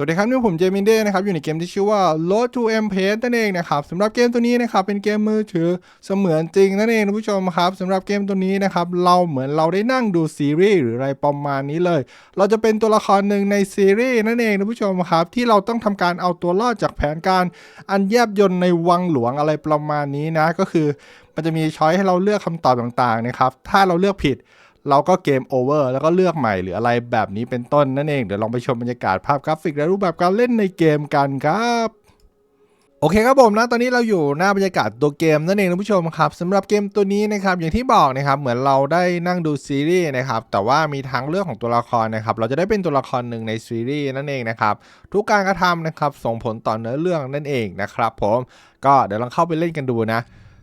สวัสดีครับนี่ผมเจมินเด้นะครับอยู่ในเกมที่ชื่อว่า Road to e m p a c e นั่นเองนะครับสำหรับเกมตัวนี้นะครับเป็นเกมมือถือเสมือนจริงนั่นเองนะผู้ชมครับสำหรับเกมตัวนี้นะครับเราเหมือนเราได้นั่งดูซีรีส์หรืออะไรประมาณนี้เลย เราจะเป็นตัวละครหนึ่งในซีรีส์นั่นเองนะผู้ชมครับที่เราต้องทำการเอาตัวรอดจากแผนการอันแยบยลในวังหลวงอะไรประมาณนี้นะก็คือ มันจะมีช้อยให้เราเลือกคำตอบต่างๆนะครับถ้าเราเลือกผิด เราก็เกมโอเวอร์แล้วก็เลือกใหม่หรืออะไรแบบนี้เป็นต้นนั่นเอง เดี๋ยวลองไปชมบรรยากาศภาพกราฟิกและรูปแบบการเล่นในเกมกันครับโอเคครับผมนะตอนนี้เราอยู่หน้าบรรยากาศตัวเกมนั่นเองนผู้ชมครับสำหรับเกมตัวนี้นะครับอย่างที่บอกนะครับเหมือนเราได้นั่งดูซีรีส์นะครับแต่ว่ามีทั้งเรื่องของตัวละครนะครับเราจะได้เป็นตัวละครหนึ่งในซีรีส์นั่นเองนะครับทุกการกระทำนะครับส่งผลต่อเนื้อเรื่องนั่นเองนะครับผมก็เดี๋ยวลองเข้าไปเล่นกันดูนะ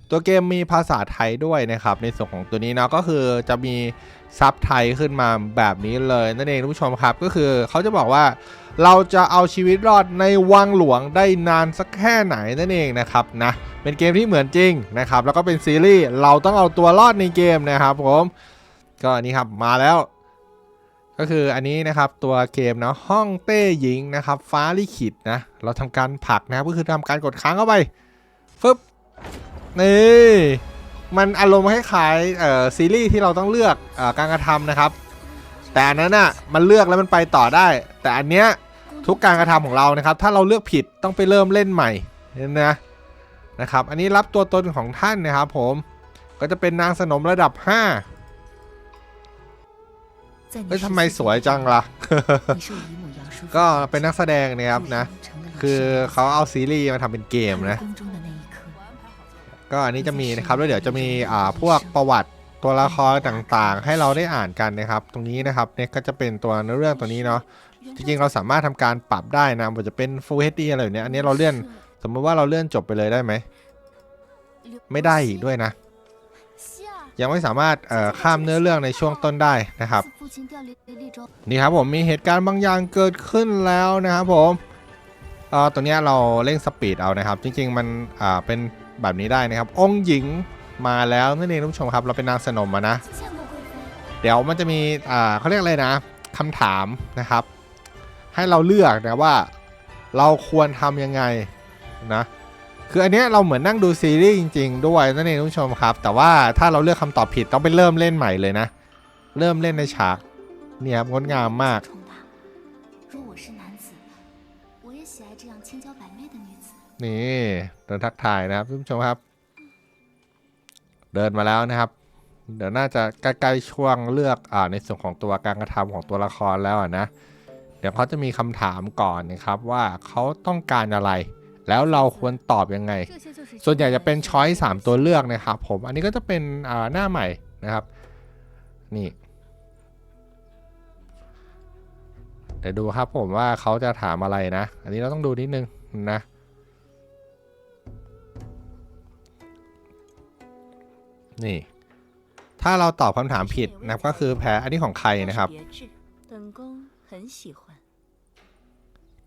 ตัวเกมมีภาษาไทยด้วยนะครับ ในส่วนของตัวนี้เนาะก็คือจะมีซับไทยขึ้นมาแบบนี้เลยนั่นเองท่านผู้ชมครับก็คือเขาจะบอกว่าเราจะเอาชีวิตรอดในวังหลวงได้นานสักแค่ไหนนั่นเองนะครับนะเป็นเกมที่เหมือนจริงนะครับแล้วก็เป็นซีรีส์เราต้องเอาตัวรอดในเกมนะครับผมก็นนี้ครับมาแล้ว ก็คืออันนี้นะครับตัวเกมเนาะห้องเต้หญิงนะครับฟ้าลิขิตนะเราทำการผลักนะครับก็คือทำการกดค้างเข้าไปฟึบ นี่มันอารมณ์คล้ายๆเอ่อซีรีส์ที่เราต้องเลือกเออการกระทำนะครับ แต่อันนั้นอะมันเลือกแล้วมันไปต่อได้ แต่อันเนี้ยทุกการกระทำของเรานะครับ ถ้าเราเลือกผิดต้องไปเริ่มเล่นใหม่เห็นนะนะครับ อันนี้รับตัวตนของท่านนะครับ ผมก็จะเป็นนางสนมระดับ5เฮ้ยทำไมสวยจังล่ะ ก็เป็นนักแสดงนะครับนะ คือเขาเอาซีรีส์มาทำเป็นเกมนะ ก็อันนี้จะมีนะครับแล้วเดี๋ยวจะมีอ่าพวกประวัติตัวละครต่างๆ ให้เราได้อ่านกันนะครับ ตรงนี้นะครับเนี่ยก็จะเป็นตัวเนื้อเรื่องตัวนี้เนาะจริงๆเราสามารถทำการปรับได้นะว่าจะเป็น Full HD อะไรแบบเนี้ยอันนี้เราเลื่อนสมมติว่าเราเลื่อนจบไปเลยได้ไหมไม่ได้อีกด้วยนะ ยังไม่สามารถเอ่อข้ามเนื้อเรื่องในช่วงต้นได้นะครับ นี่ครับผมมีเหตุการณ์บางอย่างเกิดขึ้นแล้วนะครับผมเอ่อตัวเนี้ยเราเร่งสปีดเอานะครับ จริงๆมันอ่าเป็น แบบนี้ได้นะครับ องค์หญิงมาแล้วนั่นเองทุกผู้ชมครับ เราเป็นนางสนมนะ เดี๋ยวมันจะมีอ่าเขาเรียกอะไรนะคำถามนะครับ ให้เราเลือกนะว่าเราควรทำยังไงนะคืออันเนี้ยเราเหมือนนั่งดูซีรีส์จริง ๆ ด้วยนั่นเองทุกผู้ชมครับ แต่ว่าถ้าเราเลือกคำตอบผิดต้องไปเริ่มเล่นใหม่เลยนะ เริ่มเล่นในฉากเนี่ยงดงามมากนี่ เดินทักทายนะครับท่านผู้ชมครับ เดินมาแล้วนะครับ เดี๋ยวน่าจะใกล้ๆช่วงเลือกอ่าในส่วนของตัวการกระทำของตัวละครแล้วอะนะ เดี๋ยวเขาจะมีคำถามก่อนนะครับว่าเขาต้องการอะไร แล้วเราควรตอบยังไง ส่วนใหญ่จะเป็นช้อยสามตัวเลือกนะครับผมอันนี้ก็จะเป็นอ่าหน้าใหม่นะครับ นี่เดี๋ยวดูครับผมว่าเขาจะถามอะไรนะ อันนี้เราต้องดูนิดนึงนะ นี่ ถ้าเราตอบคำถามผิดนะบก็คือแพ้อันนี้ของใครนะครับ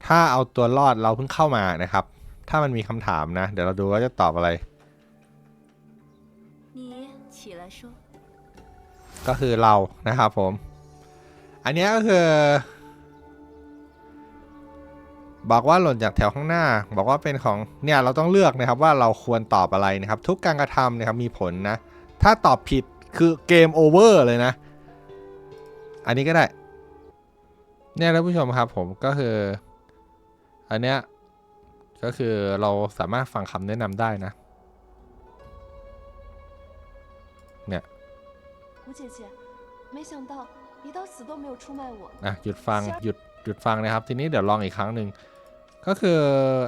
ถ้าเอาตัวรอดเราเพิ่งเข้ามานะครับ ถ้ามันมีคำถามนะ เดี๋ยวเราดูว่าจะตอบอะไร ก็คือเรานะครับผม อันนี้ก็คือบอกว่าหล่นจากแถวข้างหน้า บอกว่าเป็นของเนี่ยเราต้องเลือกนะครับว่าเราควรตอบอะไรนะครับ ทุกการกระทำนะครับมีผลนะ ถ้าตอบผิดคือเกมโอเวอร์เลยนะ อันนี้ก็ได้ เนี่ยท่านผู้ชมครับผมก็คือ อันเนี้ยก็คือเราสามารถฟังคำแนะนำได้นะ เนี่ยอะหยุดฟังหยุดหยุดฟังนะครับ ทีนี้เดี๋ยวลองอีกครั้งหนึ่งก็คือ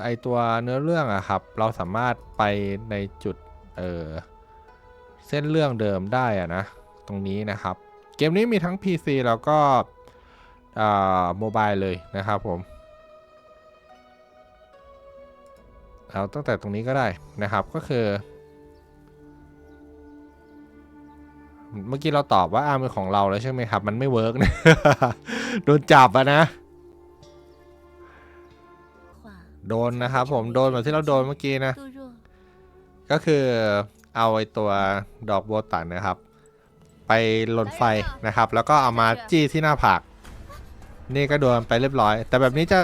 ไอตัวเนื้อเรื่องอะครับ เราสามารถไปในจุด เออ เส้นเรื่องเดิมได้อะนะ ตรงนี้นะครับ เกมนี้มีทั้ง PC แล้วก็โมบายเลยนะครับผม เอาตั้งแต่ตรงนี้ก็ได้นะครับก็คือ เมื่อกี้เราตอบว่าอาร์มเป็ของเราแล้วใช่ไหมครับ มันไม่เวิร์กนะ โดนจับอะนะ โดนนะครับผมโดนแบบที่เราโดนเมื่อกี้นะ ก็คือ เอาไอตัวดอกโบตันนะครับ ไปลนไฟนะครับ แล้วก็เอามาจี้ที่หน้าผาก นี่ก็โดนไปเรียบร้อย แต่แบบนี้จะ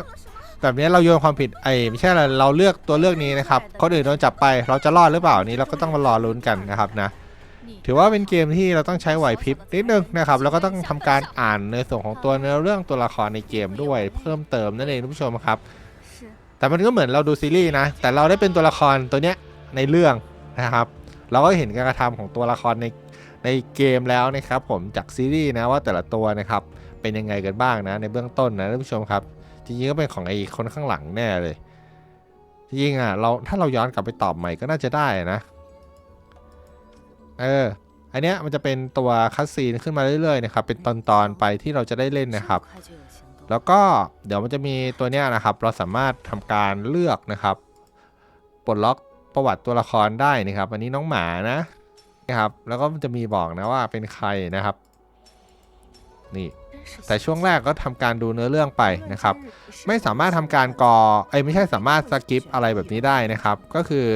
แบบนี้เราโยนความผิดไอ้ไม่ใช่อะไรเราเลือกตัวเลือกนี้นะครับคนอื่นโดนจับไปเราจะรอดหรือเปล่านี้เราก็ต้องมารอลุ้นกันนะครับนะ ถือว่าเป็นเกมที่เราต้องใช้ไหวพริบนิดนึงนะครับแล้วก็ต้องทำการอ่านในส่วนของตัวเนื้อเรื่องตัวละครในเกมด้วย เพิ่มเติมนั่นเองท่านผู้ชมครับ是แต่มันก็เหมือนเราดูซีรีส์นะแต่เราได้เป็นตัวละครตัวเนี้ยในเรื่องนะครับ เราก็เห็นการกระทำของตัวละครในในเกมแล้วนะครับผมจากซีรีส์นะว่าแต่ละตัวนะครับเป็นยังไงกันบ้างนะในเบื้องต้นนะท่านผู้ชมครับ จริงๆก็เป็นของไอ้คนข้างหลังแน่เลย จริงๆอะเราถ้าเราย้อนกลับไปตอบใหม่ก็น่าจะได้นะเอออันเนี้ยมันจะเป็นตัวคัสซีนขึ้นมาเรื่อยๆนะครับเป็นตอนๆไปที่เราจะได้เล่นนะครับ แล้วก็เดี๋ยวมันจะมีตัวเนี้ยนะครับ เราสามารถทำการเลือกนะครับปลดล็อก ประวัติตัวละครได้นะครับ อันนี้น้องหมานะนะครับ แล้วก็จะมีบอกนะว่าเป็นใครนะครับ นี่ แต่ช่วงแรกก็ทำการดูเนื้อเรื่องไปนะครับ ไม่สามารถทำการกอไอไม่ใช่สามารถสกิปอะไรแบบนี้ได้นะครับ ก็คือ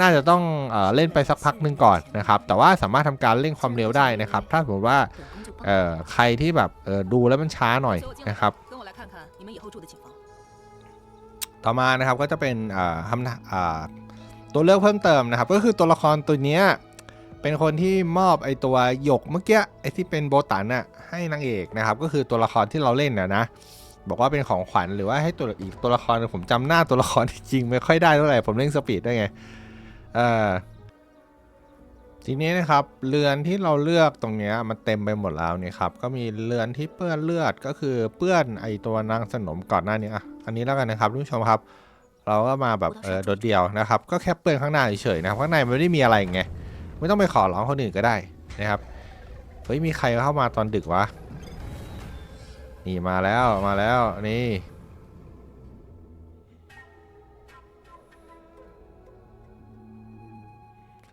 น่าจะต้องเอเล่นไปสักพักหนึ่งก่อนนะครับ แต่ว่าสามารถทำการเร่งความเร็วได้นะครับ ถ้าสมมติว่าใครที่แบบดูแล้วมันช้าหน่อยนะครับ ต่อมานะครับก็จะเป็นคำ ตัวเลือกเพิ่มเติมนะครับ ก็คือตัวละครตัวเนี้ยเป็นคนที่มอบไอตัวหยกเมื่อกี้ไอที่เป็นโบตันน่ะให้นางเอกนะครับ ก็คือตัวละครที่เราเล่นนะนะบอกว่าเป็นของขวัญหรือว่าให้ตัวอีกตัวละครผมจำหน้าตัวละครจริงไม่ค่อยได้เท่าไหร่ผมเล่นสปีดได้ไงเอ่อทีนี้นะครับเรือนที่เราเลือกตรงนี้มันเต็มไปหมดแล้วเนี่ยครับก็มีเรือนที่เปื้อนเลือดก็คือเปื้อนไอตัวนางสนมก่อนหน้านี้อะอันนี้แล้วกันนะครับทุกผู้ชมครับ เราก็มาแบบเออโดดเดี่ยวนะครับ ก็แค่เปื้อนข้างหน้าเฉยๆนะครับข้างในมันไม่ได้มีอะไรไงไม่ต้องไปขอร้องคนอื่นก็ได้นะครับเฮ้ยมีใครเข้ามาตอนดึกวะนี่มาแล้วมาแล้วนี่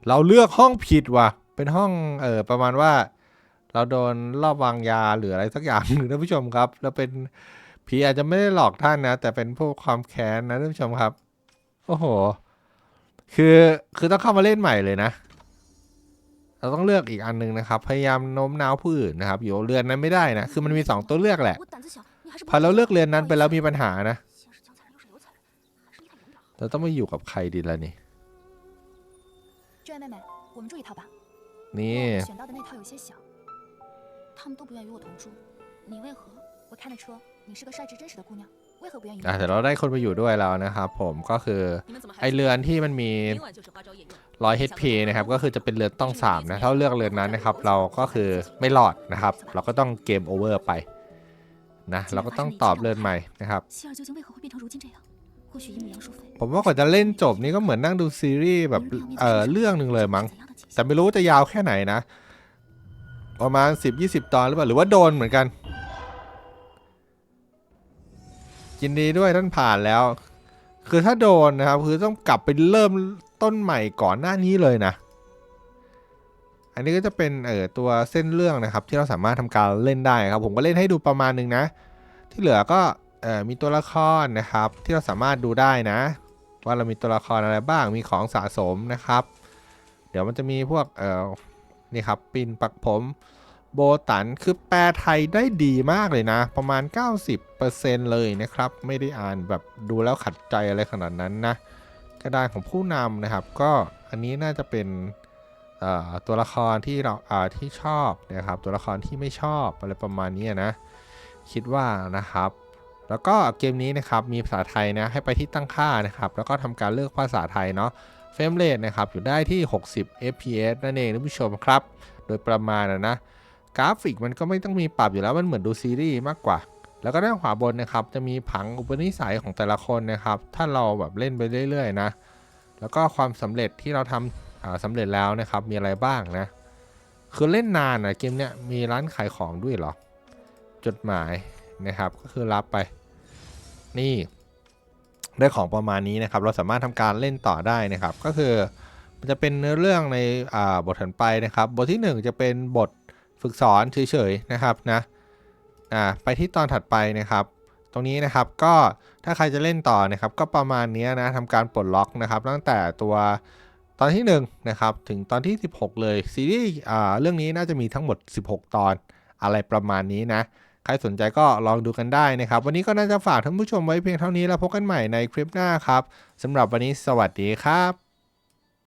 เราเลือกห้องผิดว่ะ เป็นห้องเออประมาณว่า เราโดนรอบวางยาหรืออะไรสักอย่างหนึ่งท่านผู้ชมครับ แล้วเป็น ผีอาจจะไม่ได้หลอกท่านนะ แต่เป็นพวกความแค้นนะท่านผู้ชมครับ โอ้โห คือคือต้องเข้ามาเล่นใหม่เลยนะ เราต้องเลือกอีกอันหนึงนะครับ พยายามโน้มน้าวผู้อื่นนะครับ อยู่เรือนนั้นไม่ได้นะ คือมันมีสองตัวเลือกแหละ 我胆子小，你还是 พอเราเลือกเรือนนั้นไปแล้วมีปัญหานะ 先是江采人，又是刘采人，还是离他远点好。 เราต้องมาอยู่กับใครดีล่ะนี่ 这位妹妹，我们住一套吧。 นี่ 我选到的那套有些小，他们都不愿与我同住。你为何？我看得出 你是个率直真实的姑娘，为何不愿意与 อ่ะ 我 แต่เราได้คนมาอยู่ด้วยแล้วนะครับผมก็คือ 你们怎么 ไอ 还 เรือนที่มันมี 明晚就是花朝夜宴？ ร้อย HP นะครับก็คือจะเป็นเรือนต้องสามนะถ้าเลือกเรือนนั้นนะครับ เราก็คือไม่รอดนะครับ เราก็ต้องเกมโอเวอร์ไปนะเราก็ต้องตอบเรือนใหม่นะครับ 希尔究竟为何会变成如今这样？或许因为杨淑妃。 ผมว่ากว่าจะเล่นจบนี่ก็เหมือนนั่งดูซีรีส์แบบเออเรื่องหนึ่งเลยมั้ง แต่ไม่รู้ว่าจะยาวแค่ไหนนะ ประมาณ 10-20 ตอนหรือเปล่า หรือว่าโดนเหมือนกัน ยินดีด้วยท่านผ่านแล้ว คือถ้าโดนนะครับ คือต้องกลับไปเริ่มต้นใหม่ก่อนหน้านี้เลยนะ อันนี้ก็จะเป็นเออตัวเส้นเรื่องนะครับ ที่เราสามารถทำการเล่นได้ครับ ผมก็เล่นให้ดูประมาณหนึงนะ ที่เหลือก็เออมีตัวละครนะครับ ที่เราสามารถดูได้นะ ว่าเรามีตัวละครอะไรบ้างมีของสะสมนะครับ เดี๋ยวมันจะมีพวกเอ่อนี่ครับปินปักผม โบตันคือแปลไทยได้ดีมากเลยนะ ประมาณ 90%เลยนะครับ ไม่ได้อ่านแบบดูแล้วขัดใจอะไรขนาดนั้นนะกระดานของผู้นำนะครับ ก็อันนี้น่าจะเป็นตัวละครที่เราอ่าที่ชอบนะครับ ตัวละครที่ไม่ชอบอะไรประมาณนี้นะ คิดว่านะครับ แล้วก็เกมนี้นะครับมีภาษาไทยนะให้ไปที่ตั้งค่านะครับ แล้วก็ทำการเลือกภาษาไทยเนาะเฟรมเรทนะครับอยู่ได้ที่ 60 fps นั่นเองท่านผู้ชมครับ โดยประมาณนะนะ กราฟิกมันก็ไม่ต้องมีปรับอยู่แล้วมันเหมือนดูซีรีส์มากกว่า แล้วก็ด้านขวาบนนะครับ จะมีผังอุปนิสัยของแต่ละคนนะครับ ถ้าเราแบบเล่นไปเรื่อยๆนะ แล้วก็ความสำเร็จที่เราทำอ่าสำเร็จแล้วนะครับ มีอะไรบ้างนะ คือเล่นนานนะเกมเนี้ยมีร้านขายของด้วยหรอ จดหมายนะครับ ก็คือรับไป นี่ได้ของประมาณนี้นะครับ เราสามารถทำการเล่นต่อได้นะครับ ก็คือมันจะเป็นเนื้อเรื่องในบทถัดไปนะครับ บทที่ 1 จะเป็นบท ฝึกสอนเฉยๆนะครับนะอ่าไปที่ตอนถัดไปนะครับ ตรงนี้นะครับก็ถ้าใครจะเล่นต่อนะครับ ก็ประมาณนี้นะทำการปลดล็อกนะครับตั้งแต่ตัวตอนที่1นะครับถึงตอนที่ 16 เลยซีรีส์อ่าเรื่องนี้น่าจะมีทั้งหมด 16 ตอนอะไรประมาณนี้นะใครสนใจก็ลองดูกันได้นะครับ วันนี้ก็น่าจะฝากท่านผู้ชมไว้เพียงเท่านี้แล้วพบกันใหม่ในคลิปหน้าครับสำหรับวันนี้สวัสดีครับ